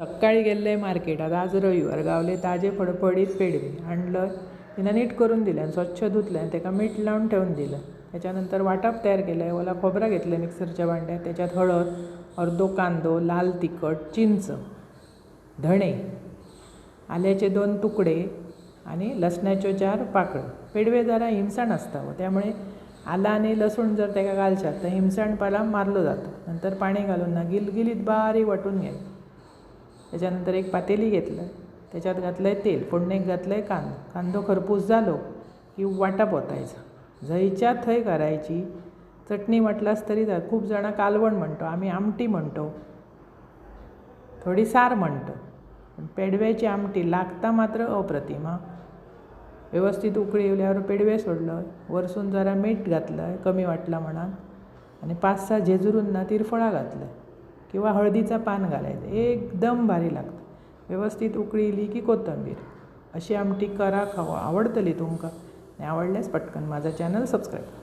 सकाळी गेल्ले मार्केटात. आज रविवार. गावले ताजे फडफडीत पेडवे हाडलं तिनं नीट करून दिलें आणि स्वच्छ धुतलें आणि त्याला मीठ लावून ठेवून दिलं. त्याच्यानंतर वाटप तयार केलं. ओला खोबरा घेतलं मिक्सरच्या भांड्यात. त्याच्यात हळद अर्दो कांदो लाल तिखट चिंच धणे आल्याचे दोन तुकडे आणि लसणाच्यो चार पाकळ्यो पेडवे जरा हिमसाण असता व त्यामुळे आला आणि लसूण जर त्याला घालशात तर हिमसाण पाला मारलो जाता. नंतर पाणी घालून ना गिलगिलीत बारीक वाटून घ्यायचं. त्याच्यानंतर एक पातेली घेतलं. त्याच्यात घातलं आहे तेल फोडणीक घातलं आहे कांदो. कांदो खरपूस झालो की वाटा पोतायचा. झयच्या थंय करायची. चटणी म्हटलास तरी जा खूप जणं कालवण म्हणतो आम्ही आमटी म्हणतो. थोडी सार म्हणतो. पण पेडव्याची आमटी लागता मात्र अप्रतिम. व्यवस्थित उकळी येवल्यावर पेडवे सोडलं. वरसून जरा मीठ घातलं कमी वाटलं म्हणा. आणि पाच सहा झेजुरूंना तिरफळा घातलं किंवा हळदीचा पान घालायचं. एकदम भारी लागतं. व्यवस्थित उकळी की कोथंबीर. अशी आमटी करा खावा. आवडतली तुमकां आणि आवडल्यास पटकन माझा चॅनल सबस्क्राईब करा.